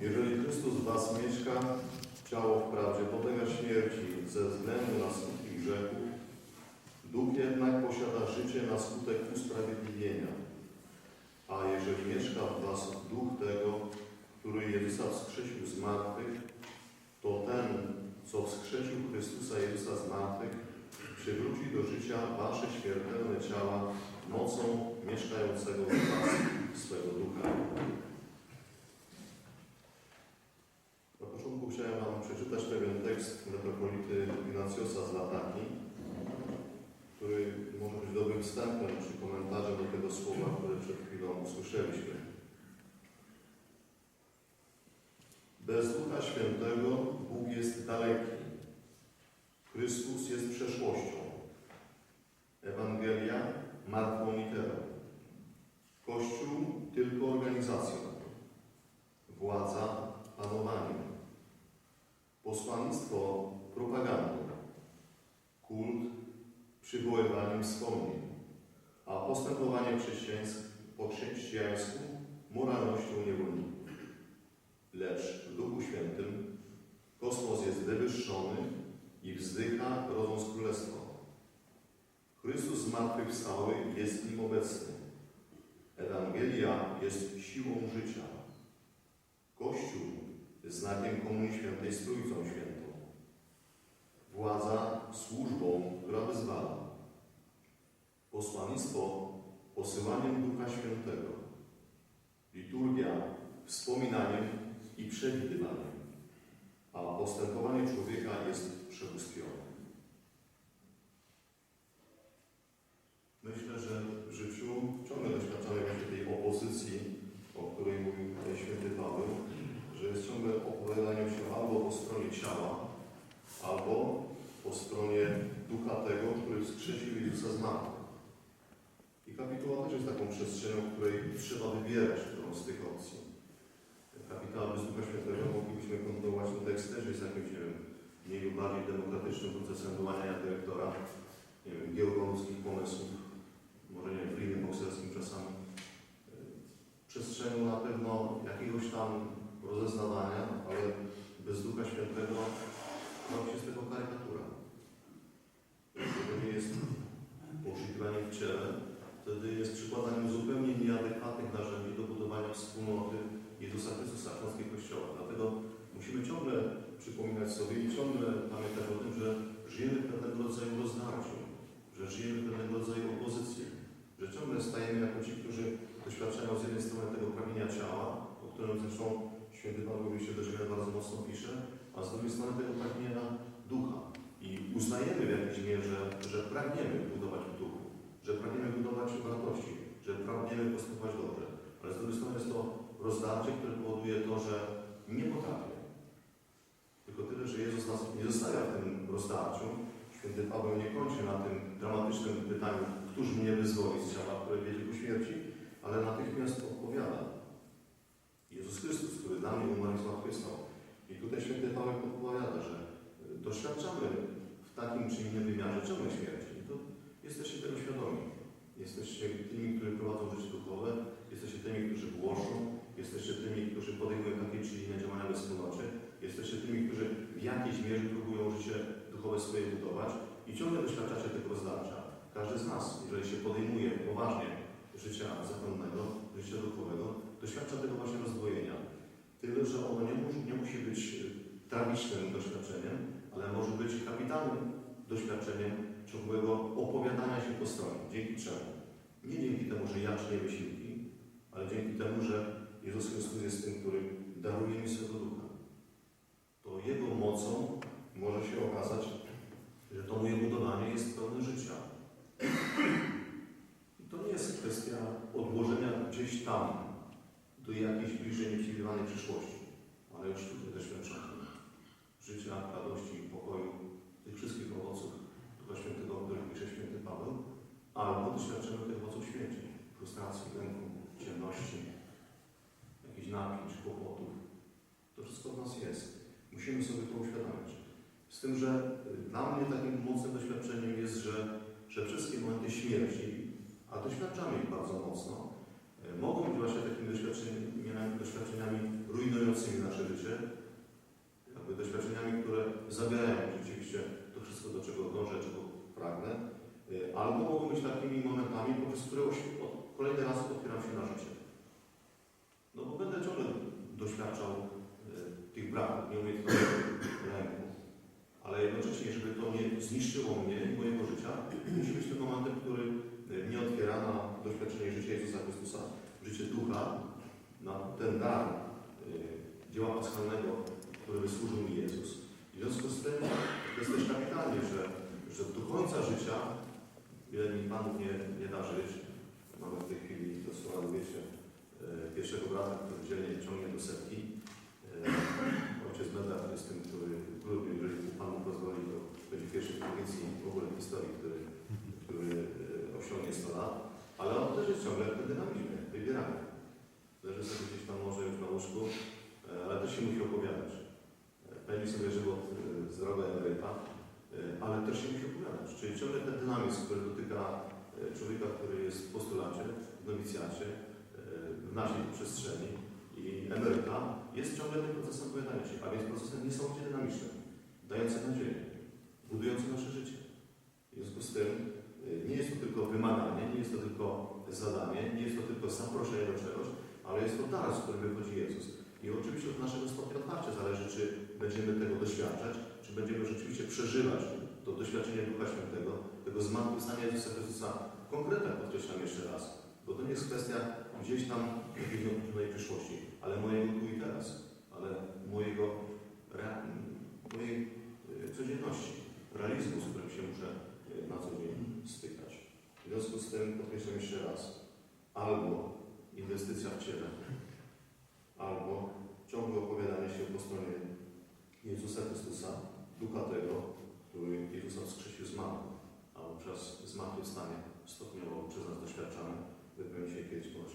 Jeżeli Chrystus w was mieszka, ciało wprawdzie podlega śmierci ze względu na skutki grzechu, duch jednak posiada życie na skutek usprawiedliwienia. A jeżeli mieszka w was duch tego, który Jezusa wskrzesił z martwych, to ten, co wskrzesił Chrystusa Jezusa z martwych, przywróci do życia wasze śmiertelne ciała mocą mieszkającego w was swego ducha. Na początku chciałem Wam przeczytać pewien tekst metropolity Ignacjosa z Lataki, który może być dobrym wstępem czy komentarzem do tego słowa, które przed chwilą usłyszeliśmy. Bez Ducha Świętego Bóg jest daleki. Chrystus jest przeszłością. Ewangelia martwą literą. Kościół tylko organizacją. Władza panowaniem. Posłannictwo propagandą. Kult przywoływaniem wspomnień. A postępowanie chrześcijańskie po chrześcijańsku moralnością niewolników. Lecz w Duchu Świętym kosmos jest wywyższony i wzdycha rodząc królestwo. Chrystus zmartwychwstały jest nim obecny. Ewangelia jest siłą życia. Kościół znakiem Komunii Świętej z Trójcą Świętą. Władza służbą, która wyzwala. Posłannictwo posyłaniem Ducha Świętego. Liturgia wspominaniem i przewidywaniem. A postępowanie człowieka jest przebóstwione. Myślę, że w życiu ciągle doświadczamy właśnie tej opozycji, o której mówił tutaj święty Paweł, że jest ciągle opowiadanie się albo po stronie ciała, albo po stronie ducha tego, który wskrzesił Jezusa z martwych. I kapituła też jest taką przestrzenią, w której trzeba wybierać którą z tych opcji. Kapitała bez Ducha Świętego moglibyśmy kontynuować ten tekst też jest jakimś, nie wiem, mniej lub bardziej demokratycznym procesem wyłaniania dyrektora, nie wiem, geopolitycznych pomysłów, może nie wiem, w ringiem bokserskim czasami. Przestrzenią na pewno jakiegoś tam rozeznawania, ale bez Ducha Świętego robi się z tego karykatura. To nie jest poszukiwanie w ciele, wtedy jest przykładaniem zupełnie nieadekwatnych narzędzi do budowania wspólnoty Jezusa Chrystusa w Polskiej Kościoła. Dlatego musimy ciągle przypominać sobie i ciągle pamiętać o tym, że żyjemy w pewnego rodzaju rozdarciu, że żyjemy w pewnego rodzaju opozycji, że ciągle stajemy jako ci, którzy doświadczają z jednej strony tego pragnienia ciała, o którym zresztą święty Paweł w do Rzymian bardzo mocno pisze, a z drugiej strony tego pragnienia ducha. I uznajemy w jakiejś mierze, że pragniemy budować w duchu, że pragniemy budować wartości, że pragniemy postępować dobrze. Ale z drugiej strony jest to rozdarcie, które powoduje to, że nie potrafię. Tylko tyle, że Jezus nas nie zostawia w tym rozdarciu. Święty Paweł nie kończy na tym dramatycznym pytaniu, któż mnie wyzwoli z ciała, które wiedzie ku śmierci, ale natychmiast odpowiada. Chrystus, który dla mnie umarł i zmartwychwstał. I tutaj święty Paweł odpowiada, że y, doświadczamy w takim czy innym wymiarze ciągle śmierci. I to jesteście tego świadomi. Jesteście tymi, którzy prowadzą życie duchowe, jesteście tymi, którzy głoszą, jesteście tymi, którzy podejmują takie czy inne działania we wspólnocie, jesteście tymi, którzy w jakiejś mierze próbują życie duchowe swoje budować i ciągle doświadczacie tego rozdarcia. Każdy z nas, jeżeli się podejmuje poważnie życia zakonnego, życia duchowego, doświadcza tego właśnie rozdwojenia. Tyle, że ono nie musi, nie musi być y, tragicznym doświadczeniem, ale może być kapitalnym doświadczeniem ciągłego opowiadania się po stronie. Dzięki czemu? Nie dzięki temu, że ja czynię wysiłki, ale dzięki temu, że Jezus Chrystus jest tym, który daruje mi swego ducha. To Jego mocą może się okazać, że to moje budowanie jest pełne życia. I to nie jest kwestia odłożenia gdzieś tam do jakiejś bliżej nieprzewidywanej przyszłości, ale już tutaj doświadczamy życia, radości i pokoju, tych wszystkich owoców Ducha Świętego, o których pisze święty Paweł, albo doświadczymy tych owoców śmierci, frustracji, lęku, ciemności, jakichś napięć, kłopotów. To wszystko w nas jest. Musimy sobie to uświadamiać. Z tym, że y, dla mnie takim mocnym doświadczeniem jest, że, że wszystkie momenty śmierci, a doświadczamy ich bardzo mocno, y, mogą być właśnie takimi doświadczeniami, doświadczeniami rujnującymi nasze jakby doświadczeniami, które zabierają rzeczywiście to wszystko, do czego dążę, czego pragnę, y, albo mogą być takimi momentami, poprzez które kolejny raz otwieram się na życie. No bo będę ciągle doświadczał y, tych braków, nieumiejętności, lęku, ale jednocześnie, żeby to nie zniszczyło mnie i mojego życia, musi być tym momentem, który y, mnie otwiera na doświadczenie życia Jezusa Chrystusa, życie ducha, na ten dar dzieła paschalnego, który wysłużył mi Jezus. W związku z tym to jest też kapitalnie, że, że do końca życia, ile mi Pan nie, nie da żyć, mamy w tej chwili to słowa, wiecie, y, pierwszego brata, który dzielnie ciągnie do setki. Y, Ojciec Medard jest tym, który w grudniu, jeżeli Pan mu pozwoli, to będzie pierwszy w prowincji w ogóle w historii, który, który y, osiągnie 100 lat. Ale on też jest ciągle w dynamizmie, wybierany. Leży sobie gdzieś tam może już na łóżku, e, ale też się musi opowiadać. E, Pełni sobie żywot e, z droga emeryta, e, ale też się musi opowiadać. Czyli dynamizm, który dotyka e, człowieka, który jest w postulacie, w nowicjacie, e, w naszej przestrzeni i emeryta, jest ciągle tym procesem opowiadania się, a więc procesem niesamowicie dynamicznym, dającym nadzieję, budującym nasze życie. W związku z tym e, nie jest to tylko wymaganie, nie jest to tylko zadanie, nie jest to tylko zaproszenie do czegoś, ale jest to dar, z którym wychodzi Jezus. I oczywiście od naszego stopnia otwarcia zależy, czy będziemy tego doświadczać, czy będziemy rzeczywiście przeżywać to doświadczenie Ducha Świętego, tego zmartwychwstania Jezusa Chrystusa. Konkretnie podkreślam jeszcze raz, bo to nie jest kwestia gdzieś tam jakiejś nieokreślonej przyszłości, ale mojego tu i teraz, ale mojego, mojej y, codzienności, realizmu, z którym się muszę y, na co dzień stykać. W związku z tym podkreślam jeszcze raz, albo inwestycja w ciele, albo ciągłe opowiadanie się po stronie Jezusa Chrystusa, Ducha tego, który Jezusa wskrzesił z martwych, a przez zmartwychwstanie stopniowo przez nas doświadczamy, wypełni się kiedyś po.